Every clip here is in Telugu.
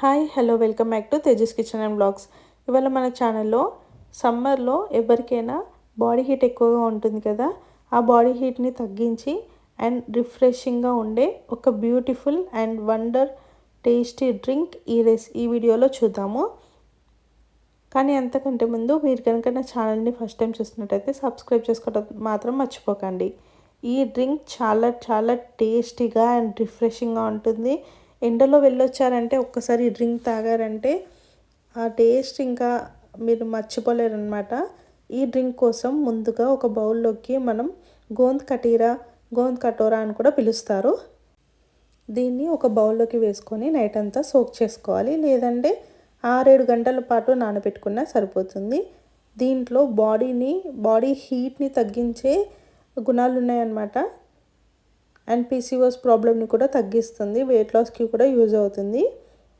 Hi hello welcome back to Tejas kitchen and blogs. ఇవాళ మన ఛానల్లో సమ్మర్లో ఎవరికైనా బాడీ హీట్ ఎక్కువగా ఉంటుంది కదా ఆ బాడీ హీట్ని తగ్గించి అండ్ రిఫ్రెషింగ్గా ఉండే ఒక beautiful and wonder tasty drink ఈ రెస్ ఈ వీడియోలో చూద్దాము. కానీ అంతకంటే ముందు మీరు కనుక నా ఛానల్ని ఫస్ట్ టైం చూసినట్టయితే సబ్స్క్రైబ్ చేసుకోవడం మాత్రం మర్చిపోకండి. ఈ డ్రింక్ చాలా చాలా టేస్టీగా అండ్ రిఫ్రెషింగ్గా ఉంటుంది. ఎండలో వెళ్ళొచ్చారంటే ఒక్కసారి డ్రింక్ తాగారంటే ఆ టేస్ట్ ఇంకా మీరు మర్చిపోలేరనమాట ఈ డ్రింక్ కోసం ముందుగా ఒక బౌల్లోకి మనం గోంద్ కటీరా గోంద్ కటోరా అని కూడా పిలుస్తారు. దీన్ని ఒక బౌల్లోకి వేసుకొని నైట్ అంతా సోక్ చేసుకోవాలి. లేదంటే ఆరేడు గంటల పాటు నానబెట్టుకున్నా సరిపోతుంది. దీంట్లో బాడీని బాడీ హీట్ని తగ్గించే గుణాలు ఉన్నాయన్నమాట అండ్ పీసీఓస్ ప్రాబ్లమ్ని కూడా తగ్గిస్తుంది. వెయిట్ లాస్కి కూడా యూజ్ అవుతుంది.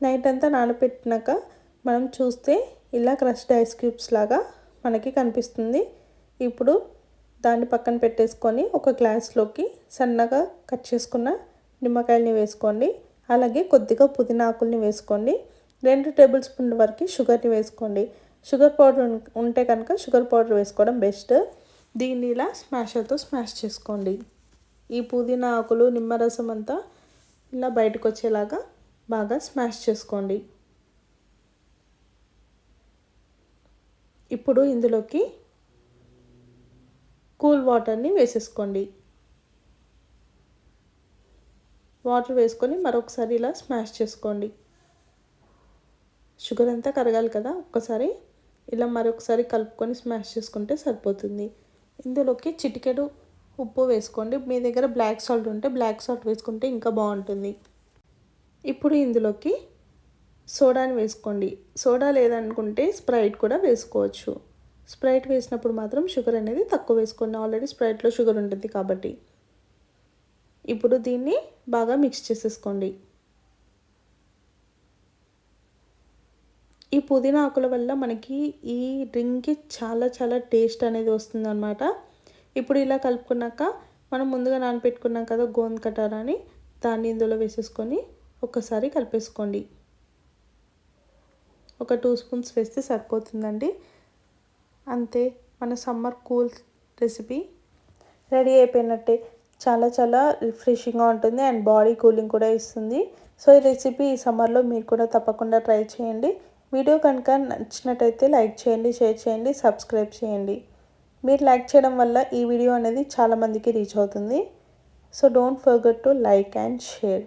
నైట్ అంతా నానబెట్టినాక మనం చూస్తే ఇలా క్రష్డ్ ఐస్ క్యూబ్స్ లాగా మనకి కనిపిస్తుంది. ఇప్పుడు దాన్ని పక్కన పెట్టేసుకొని ఒక గ్లాస్లోకి సన్నగా కట్ చేసుకున్న నిమ్మకాయలని వేసుకోండి. అలాగే కొద్దిగా పుదీనా ఆకుల్ని వేసుకోండి. రెండు టేబుల్ స్పూన్ల వరకు షుగర్ని వేసుకోండి. షుగర్ పౌడర్ ఉంటే కనుక షుగర్ పౌడర్ వేసుకోవడం బెస్ట్ దీన్ని ఇలా స్మాషర్తో స్మాష్ చేసుకోండి. ఈ పుదీనా ఆకులు నిమ్మరసం అంతా ఇలా బయటకు వచ్చేలాగా బాగా స్మాష్ చేసుకోండి. ఇప్పుడు ఇందులోకి కూల్ వాటర్ని వేసేసుకోండి. వాటర్ వేసుకొని మరొకసారి ఇలా స్మాష్ చేసుకోండి. షుగర్ అంతా కరగాలి కదా ఒక్కసారి ఇలా మరొకసారి కలుపుకొని స్మాష్ చేసుకుంటే సరిపోతుంది. ఇందులోకి చిటికెడు ఉప్పు వేసుకోండి. మీ దగ్గర బ్లాక్ సాల్ట్ ఉంటే బ్లాక్ సాల్ట్ వేసుకుంటే ఇంకా బాగుంటుంది. ఇప్పుడు ఇందులోకి సోడాని వేసుకోండి. సోడా లేదనుకుంటే స్ప్రైట్ కూడా వేసుకోవచ్చు. స్ప్రైట్ వేసినప్పుడు మాత్రం షుగర్ అనేది తక్కువ వేసుకోండి. ఆల్రెడీ స్ప్రైట్లో షుగర్ ఉంటుంది కాబట్టి. ఇప్పుడు దీన్ని బాగా మిక్స్ చేసేసుకోండి. ఈ పుదీనా ఆకుల వల్ల మనకి ఈ డ్రింక్కి చాలా చాలా టేస్ట్ అనేది వస్తుంది అనమాట ఇప్పుడు ఇలా కలుపుకున్నాక మనం ముందుగా నానపెట్టుకున్నాం కదా గోంద కటారాని దాన్ని ఇందులో వేసేసుకొని ఒక్కసారి కలిపేసుకోండి. ఒక టూ స్పూన్స్ వేస్తే సరిపోతుందండి. అంతే మన సమ్మర్ కూల్ రెసిపీ రెడీ అయిపోయినట్టే. చాలా చాలా రిఫ్రెషింగ్గా ఉంటుంది అండ్ బాడీ కూలింగ్ కూడా ఇస్తుంది. సో ఈ రెసిపీ ఈ సమ్మర్లో మీరు కూడా తప్పకుండా ట్రై చేయండి. వీడియో కనుక నచ్చినట్టయితే లైక్ చేయండి షేర్ చేయండి సబ్స్క్రైబ్ చేయండి. మీరు లైక్ చేయడం వల్ల ఈ వీడియో అనేది చాలామందికి రీచ్ అవుతుంది. So don't forget to like and share